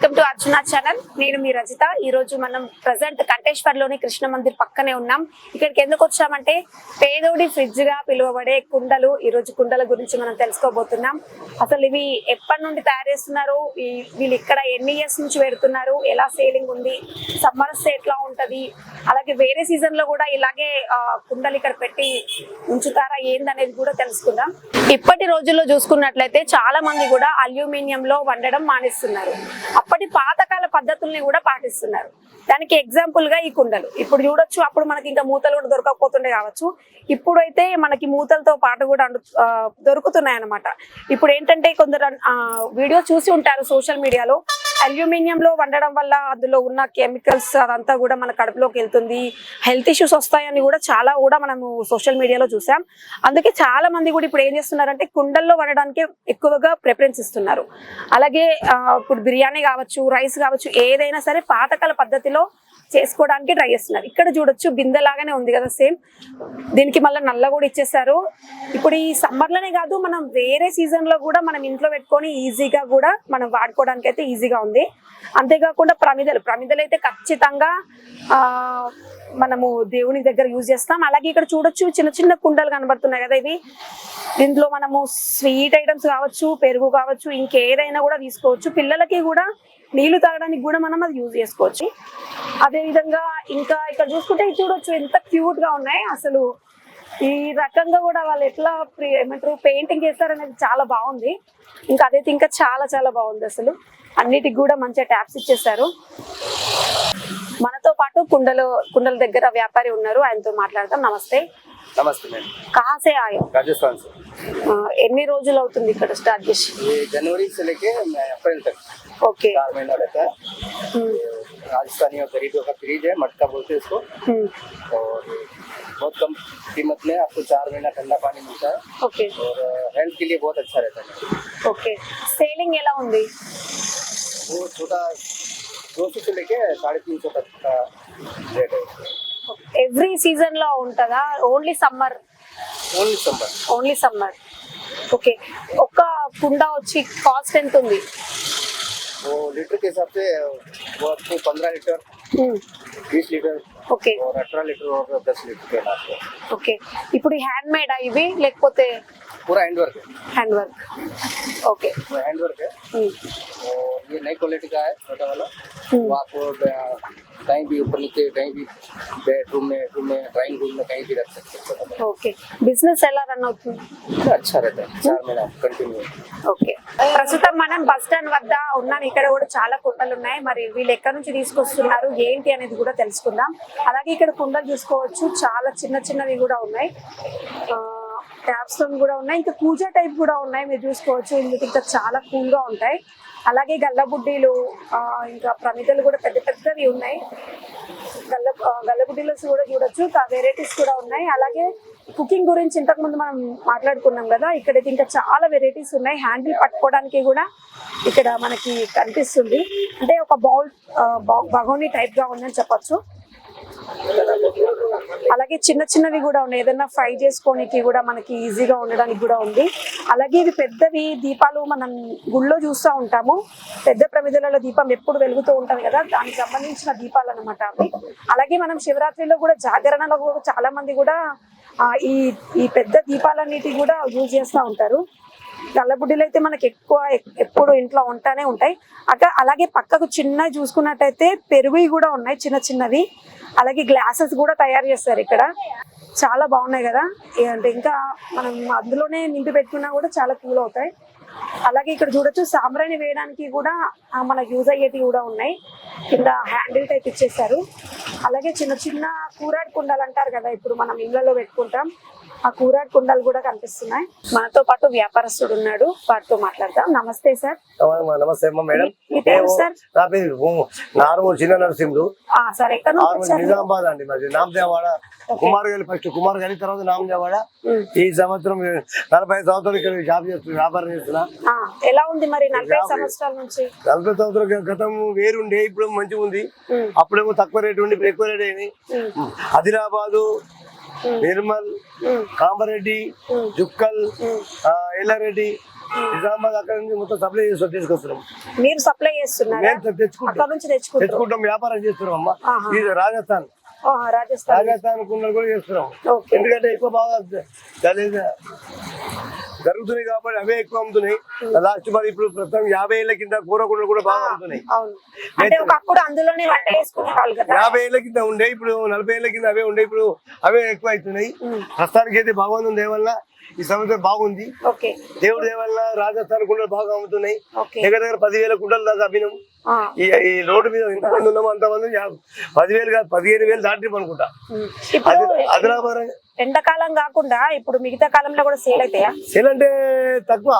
Welcome to Arjuna channel నేను మీ రజిత. ఈ రోజు మనం ప్రజెంట్ కంటేశ్వర్లోని కృష్ణ మందిర్ పక్కనే ఉన్నాం. ఇక్కడికి ఎందుకు వచ్చామంటే పేదోడి ఫ్రిడ్జ్గా పిలువబడే కుండలు ఈ రోజు కుండల గురించి మనం తెలుసుకోబోతున్నాం. అసలు ఇవి ఎప్పటి నుండి తయారు చేస్తున్నారు? వీళ్ళు ఇక్కడ ఎన్ని ఇయర్స్ నుంచి పెడుతున్నారు? ఎలా సేలింగ్ ఉంది? సమ్మర్ ఎట్లా ఉంటది? అలాగే వేరే సీజన్లో కూడా ఇలాగే ఆ, కుండలు ఇక్కడ పెట్టి ఉంచుతారా? ఏందనేది కూడా తెలుసుకుందాం. ఇప్పటి రోజుల్లో చూసుకున్నట్లయితే చాలా మంది కూడా అల్యూమినియం లో వండడం మానేస్తున్నారు. అప్పటి పాతకాల పద్ధతుల్ని కూడా పాటిస్తున్నారు. దానికి ఎగ్జాంపుల్గా ఈ కుండలు. ఇప్పుడు చూడొచ్చు అప్పుడు మనకి ఇంకా మూతలు కూడా దొరకకపోతుండే కావచ్చు. ఇప్పుడు అయితే మనకి మూతలతో పాటు కూడా అండు దొరుకుతున్నాయి అన్నమాట ఇప్పుడు ఏంటంటే కొందరు ఆ, వీడియో చూసి ఉంటారు సోషల్ మీడియాలో. అల్యూమినియం లో వండడం వల్ల అందులో ఉన్న కెమికల్స్ అదంతా కూడా మన కడుపులోకి వెళ్తుంది. హెల్త్ ఇష్యూస్ వస్తాయని కూడా చాలా కూడా మనము సోషల్ మీడియాలో చూసాం. అందుకే చాలా మంది కూడా ఇప్పుడు ఏం చేస్తున్నారంటే కుండల్లో వండడానికి ఎక్కువగా ప్రిఫరెన్స్ ఇస్తున్నారు. అలాగే ఆ, ఇప్పుడు బిర్యానీ కావచ్చు రైస్ కావచ్చు ఏదైనా సరే పాతకాల పద్ధతిలో చేసుకోవడానికి ట్రై చేస్తున్నారు. ఇక్కడ చూడొచ్చు బిందె లాగానే ఉంది కదా సేమ్. దీనికి మళ్ళీ నల్ల కూడా ఇచ్చేసారు ఇప్పుడు ఈ సమ్మర్లోనే కాదు మనం వేరే సీజన్లో కూడా మనం ఇంట్లో పెట్టుకొని ఈజీగా కూడా మనం వాడుకోవడానికి అయితే ఈజీగా ఉంది. అంతేకాకుండా ప్రమిదలు. ప్రమిదలు అయితే ఖచ్చితంగా ఆ మనము దేవుని దగ్గర యూజ్ చేస్తాం. అలాగే ఇక్కడ చూడొచ్చు చిన్న చిన్న కుండలు కనబడుతున్నాయి కదా ఇవి. దీంట్లో మనము స్వీట్ ఐటమ్స్ కావచ్చు పెరుగు కావచ్చు ఇంకేదైనా కూడా తీసుకోవచ్చు. పిల్లలకి కూడా నీళ్ళు తాగడానికి కూడా మనం అది యూజ్ చేసుకోవచ్చు. అదే విధంగా ఇంకా ఇక్కడ చూసుకుంటే ఇది చూడొచ్చు ఎంత క్యూట్గా ఉన్నాయి. అసలు ఈ రకంగా కూడా వాళ్ళు ఎట్లా ఏమంటారు పెయింటింగ్ చేస్తారనేది చాలా బాగుంది. ఇంకా అదైతే ఇంకా చాలా చాలా బాగుంది అసలు. అన్నిటికి కూడా మంచిగా ట్యాప్స్ ఇచ్చేసారు మనతో పాటు కుండలు కుండల దగ్గర వ్యాపారి ఉన్నారు. ఆయనతో మాట్లాడతాం నమస్తే. नमस्ते मैम కాసే ఆయో राजस्थान से ఆ, ఎన్ని రోజులు అవుతుంది ఇక్కడ స్టార్ట్ చేసి ये जनवरी से लेके मैं अप्रैल तक ఓకే चार महीना रहता है ఉమ్, राजस्थानी और गरीबों का फ्रीज है मटका बोलते हैं इसको ఉమ్, और बहुत कम कीमत में आपको चार महीना ठंडा पानी मिलता है ఓకే और हेल्थ के लिए बहुत अच्छा रहता है ఓకే సేలింగ్ ఎలా ఉంది वो छोटा दो सौ से लेके साढ़े तीन सौ तक का रेट है ఎవ్రీ సీజన్ లో ఉంటుందా only summer only summer only summer okay ఒక కుండ వచ్చి కాస్ట్ ఎంత ఉంది वो लीटर के हिसाब से वो आपको पंद्रह लीटर ఉమ్, बीस लीटर ఓకే और अठारह लीटर और दस लीटर के हिसाब से ఓకే ఇప్పుడు హ్యాండ్ మేడ్ ఇవి లేకపోతే पूरा हैंड वर्क है హ్యాండ్ వర్క్ ఓకే वो हैंड वर्क है ఉమ్, और ये नई क्वालिटी का है छोटा वाला हम्म। वो आपको ब- कहीं भी ऊपर नीचे कहीं भी बेडरूम में रूम में ड्राइंग रूम में कहीं भी रख सकते हैं छोटा वाला। ఓకే బిజినెస్ ఎలా రన్ అవుతుంది अच्छा रहता है चार महीना कंटिन्यू ఓకే ప్రస్తుతం మనం బస్ స్టాండ్ వద్ద ఉన్నాం ఇక్కడ కూడా చాలా కుండలు ఉన్నాయి మరి వీళ్ళు ఎక్కడి నుంచి తీసుకొస్తున్నారు ఏంటి అనేది కూడా తెలుసుకుందాం అలాగే ఇక్కడ కుండలు చూసుకోవచ్చు చాలా చిన్న చిన్నవి కూడా ఉన్నాయి ట్యాప్స్ కూడా ఉన్నాయి. ఇంకా పూజ టైప్ కూడా ఉన్నాయి. మీరు చూసుకోవచ్చు. ఇందుకు ఇంకా చాలా కూల్గా ఉంటాయి. అలాగే గల్లబుడ్డీలు ఇంకా ప్రమిదలు కూడా పెద్ద పెద్దవి ఉన్నాయి. గల్ల గల్లబుడ్డీలో కూడా చూడొచ్చు. వెరైటీస్ కూడా ఉన్నాయి. అలాగే కుకింగ్ గురించి ఇంతకు ముందు మనం మాట్లాడుకున్నాం కదా ఇక్కడైతే ఇంకా చాలా వెరైటీస్ ఉన్నాయి. హ్యాండిల్ పట్టుకోవడానికి కూడా ఇక్కడ మనకి కనిపిస్తుంది. అంటే ఒక బౌల్ బగోని టైప్గా ఉందని చెప్పొచ్చు. అలాగే చిన్న చిన్నవి కూడా ఉన్నాయి. ఏదైనా ఫ్రై చేసుకోనికి కూడా మనకి ఈజీగా ఉండడానికి కూడా ఉంది. అలాగే ఇవి పెద్దవి దీపాలు మనం గుళ్ళో చూస్తూ ఉంటాము. పెద్ద ప్రమిదలలో దీపం ఎప్పుడు వెలుగుతూ ఉంటాం కదా దానికి సంబంధించిన దీపాలు అనమాట అవి. అలాగే మనం శివరాత్రిలో కూడా జాగరణలో కూడా చాలా మంది కూడా ఈ ఈ పెద్ద దీపాలన్నిటి కూడా యూజ్ చేస్తూ ఉంటారు. గల్లబుడ్డీలు అయితే మనకి ఎక్కువ ఎప్పుడు ఇంట్లో ఉంటానే ఉంటాయి. అక్కడ అలాగే పక్కకు చిన్న చూసుకున్నట్టయితే పెరుగువి కూడా ఉన్నాయి చిన్న చిన్నవి. అలాగే గ్లాసెస్ కూడా తయారు చేస్తారు ఇక్కడ. చాలా బాగున్నాయి కదా. ఏ అంటే ఇంకా మనం అందులోనే నింపి పెట్టుకున్నా కూడా చాలా కూల్ అవుతాయి. అలాగే ఇక్కడ చూడొచ్చు సాంబ్రాణి వేయడానికి కూడా మనకు యూజ్ అయ్యేటివి కూడా ఉన్నాయి. కింద హ్యాండిల్ టైప్ ఇచ్చేసారు అలాగే చిన్న చిన్న కూరాడు కుండలు అంటారు కదా ఇప్పుడు మనం ఇళ్ళలో పెట్టుకుంటాం. ఆ కూరాడు కుండలు కూడా కనిపిస్తున్నాయి. మనతో పాటు వ్యాపారస్తుడు ఉన్నాడు. వాటితో మాట్లాడతాం నమస్తే సార్. నమస్తే మేడం? నా పేరు చిన్న నరసింహుడు. సార్? నిజామాబాద్ అండి మరి నామదేవాడ. కుమార్ గారి ఫస్ట్ కుమార్ గారి తర్వాత నామదేవాడ. ఈ సంవత్సరం నలభై సంవత్సరాలు ఇక్కడ జాబ్ చేస్తున్నా వ్యాపారం చేస్తున్నా. ఎలా ఉంది మరి నలభై. సంవత్సరాల నుంచి? నలభై సంవత్సరాల గతం వేరుండే ఇప్పుడు మంచిగా ఉంది. అప్పుడేమో తక్కువ రేటు ఉండి ఇప్పుడు ఎక్కువ రేట్ అయింది. ఆదిలాబాదు నిర్మల్ కామారెడ్డి జుక్కల్ ఎల్లారెడ్డి నిజామాబాద్ అక్కడ నుంచి మొత్తం సప్లై చేసి తీసుకొస్తున్నాం మీరు సప్లై చేస్తున్నారా? తెచ్చుకుంటాం. వ్యాపారం చేస్తున్నాం అమ్మ. ఇది రాజస్థాన్. రాజస్థాన్. రాజస్థాన్ కుండలు కూడా చేస్తున్నాం. ఎందుకంటే ఎక్కువ బాగా జరుగుతున్నాయి కాబట్టి అవే ఎక్కువ అమ్ముతున్నాయి. లాస్ట్ మరి ఇప్పుడు ప్రస్తుతం యాభై ఏళ్ళ కింద కూర కూడా బాగా అమ్ముతున్నాయి. యాభై ఏళ్ళ కింద ఉండే ఇప్పుడు నలభై ఏళ్ళ కింద అవే ఉండే ఇప్పుడు అవే ఎక్కువ అవుతున్నాయి. ప్రస్తుతానికి అయితే భగవంతుని దేవల్ల ఈ సంవత్సరం బాగుంది. దేవుడి దేవల్ల రాజస్థాన్ కుండలు బాగా అమ్ముతున్నాయి. దగ్గర దగ్గర పదివేల కుండలు దాకా అభినం ఈ రోడ్డు మీద ఎంతమంది ఉన్నామో అంతమంది పదివేలు కాదు పదిహేను వేలు దాటి అనుకుంటా. ఉమ్. ఇప్పుడు అది ఆదిలాబాద్ ఎండాకాలం కాకుండా ఇప్పుడు మిగతా కాలంలో కూడా సేల్ అవుతాయా? సేల్ అంటే తక్కువ.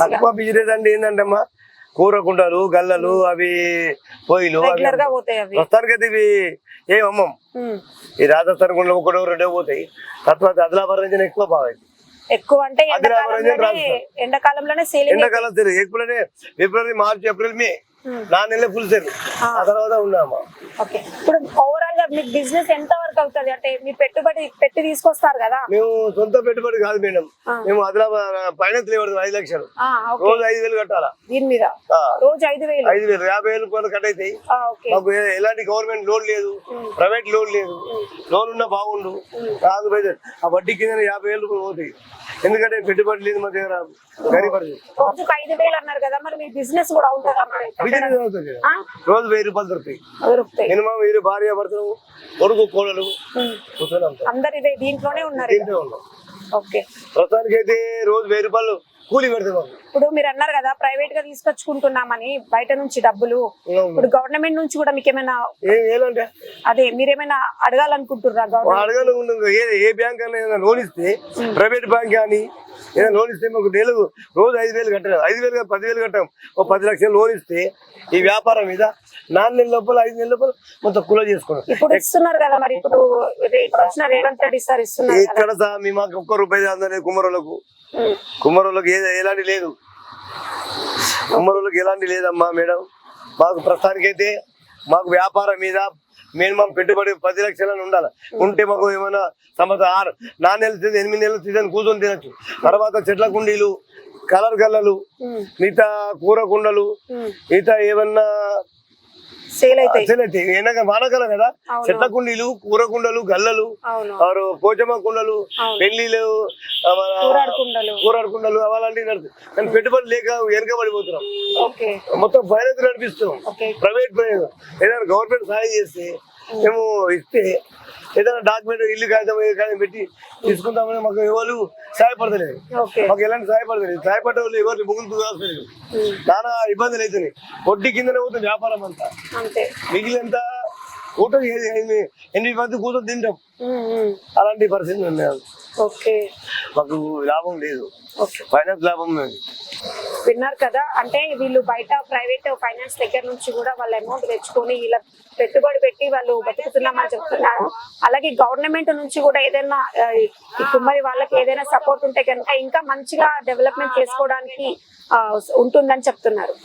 తక్కువ బిజినెస్ అంటే ఏంటంటే అమ్మా కూర కుండలు గల్లలు అవి పొయ్యిలు ప్రస్తుతానికి అయితే ఇవి ఏం అమ్మం ఉమ్. ఈ రాజస్థాన్ కుండలు ఒకటో రెండో పోతాయి తర్వాత ఆదిలాబాద్ నుంచి ఎక్కువ బాగా ఎక్కువ అంటే ఎండాకాలంలోనే. ఎండాకాలంలోనే ఎప్పుడనే ఫిబ్రవరి మార్చి ఏప్రిల్ మే. నా నెల ఫుల్ సేల్ ఆ. తర్వాత ఉన్నామా? ఓకే. ఇప్పుడు ఓవరాల్గా మీకు బిజినెస్ ఎంత వరకు అవుతుంది? అంటే మీ పెట్టుబడి పెట్టి తీసుకొస్తారు కదా? మేము సొంత పెట్టుబడి కాదు మేడం. మేము ఆదిలాబాద్ ఫైనాన్స్ లేవడుతుంది ఐదు లక్షలు. రోజు ఐదు వేలు కట్టాలా? దీని మీద. రోజు ఐదు వేలు? ఐదు వేలు యాభై వేలు కొంత కట్ అవుతాయి మాకు ఎలాంటి గవర్నమెంట్ లోన్ లేదు ప్రైవేట్ లోన్ లేదు. లోన్ ఉన్నా బాగుండు. పైసలు ఆ వడ్డీ కింద యాభై వేలు కూడా పోతాయి. ఎందుకంటే పెట్టుబడి లేదు మా దగ్గర. రోజుకు ఐదు వేలు అన్నారు కదా మరి మీ బిజినెస్ కూడా అవుతుంది? రోజు వెయ్యి రూపాయలు దొరుకుతాయి. మినిమం వీరు భార్య భర్తలు కొడుకు కోడలు. అందరు ఇదే దీంట్లోనే ఉన్నారు ఓకే. ప్రస్తుతానికి అయితే రోజు వెయ్యి రూపాయలు కూలి పెడతాం ఇప్పుడు మీరు అన్నారు కదా ప్రైవేట్గా తీసుకొచ్చుకుంటున్నామని బయట నుంచి డబ్బులు. ఇప్పుడు గవర్నమెంట్ నుంచి కూడా మీకు ఏమైనా అదే మీరేమైనా అడగాలనుకుంటున్నారా అడగాలి ఏ బ్యాంక్ అయినా లోన్ ఇస్తే ప్రైవేట్ బ్యాంక్ కానీ ఏదైనా లోన్ ఇస్తే మాకు నెలకు రోజు ఐదు వేలు కట్టాలి. ఐదు వేలు కాదు పదివేలు కట్టాం. ఒక పది లక్షలు లోన్ ఇస్తే ఈ వ్యాపారం మీద నాలుగు నెలల లోపల ఐదు నెలల లోపల మొత్తం కుల చేసుకున్నాం. ఇప్పుడు ఇస్తున్నారు కదా మరి ఇప్పుడు సార్ ఇక్కడ సా మీ మాకు ఒక్క రూపాయి అందలేదు ఏ ఎలాంటి లేదు కుమ్మరులకు ఎలాంటి లేదమ్మా మేడం మాకు ప్రస్తుతానికైతే మాకు వ్యాపారం మీద మినిమం పెట్టుబడి పది లక్షలని ఉండాలి ఉంటే మాకు ఏమైనా సంవత్సరం ఆరు నాలుగు నెలల ఎనిమిది నెలల సీజన్ కూర్చొని తినచ్చు తర్వాత చెట్ల కుండీలు కలర్ గల్లలు. మిగతా కూర కుండలు. మిగతా ఏమన్నా సేల్ అవుతాయి. వానకాలం కదా. చెట్ల కుండీలు కూర కుండలు గల్లలు పోచమ్మ కుండలు. పెళ్ళిలు కూరాడుకుండలు కూరాడు కుండలు. అలాంటివి కానీ పెట్టుబడి లేక వెనక పడిపోతున్నాం. ఓకే. మొత్తం ఫైనాన్స్ నడిపిస్తున్నాం. ఓకే. ప్రైవేట్ ఏదైనా గవర్నమెంట్ సాయం చేస్తే మేము ఇస్తే ఏదైనా డాక్యుమెంట్ ఇల్లు కాగితం పెట్టి తీసుకుంటామని మాకు ఎవరు సహాయపడతలేదు మాకు ఎలాంటి సహాయపడతలేదు సహాయపడే వాళ్ళు ఎవరిని ముగ్గురు కావట్లేదు నానా ఇబ్బందులు అవుతున్నాయి వడ్డీ కిందనే పోతుంది వ్యాపారం అంతా. మిగిలినంత కూటమి ఎనిమిది మంది కూతురు తింటాం. అలాంటి పరిస్థితి ఉన్నాయి. మాకు లాభం లేదు. ఫైనాన్స్ లాభం లేదు విన్నారు కదా? అంటే వీళ్ళు బయట ప్రైవేట్ ఫైనాన్స్ దగ్గర నుంచి కూడా వాళ్ళు అమౌంట్ తెచ్చుకొని ఇలా పెట్టుబడి పెట్టి వాళ్ళు బతుకుతున్నామని చెప్తున్నారు. అలాగే గవర్నమెంట్ నుంచి కూడా ఏదైనా ఈ కుమ్మరి వాళ్ళకి ఏదైనా సపోర్ట్ ఉంటే కనుక ఇంకా మంచిగా డెవలప్మెంట్ చేసుకోవడానికి ఉంటుందని చెప్తున్నారు.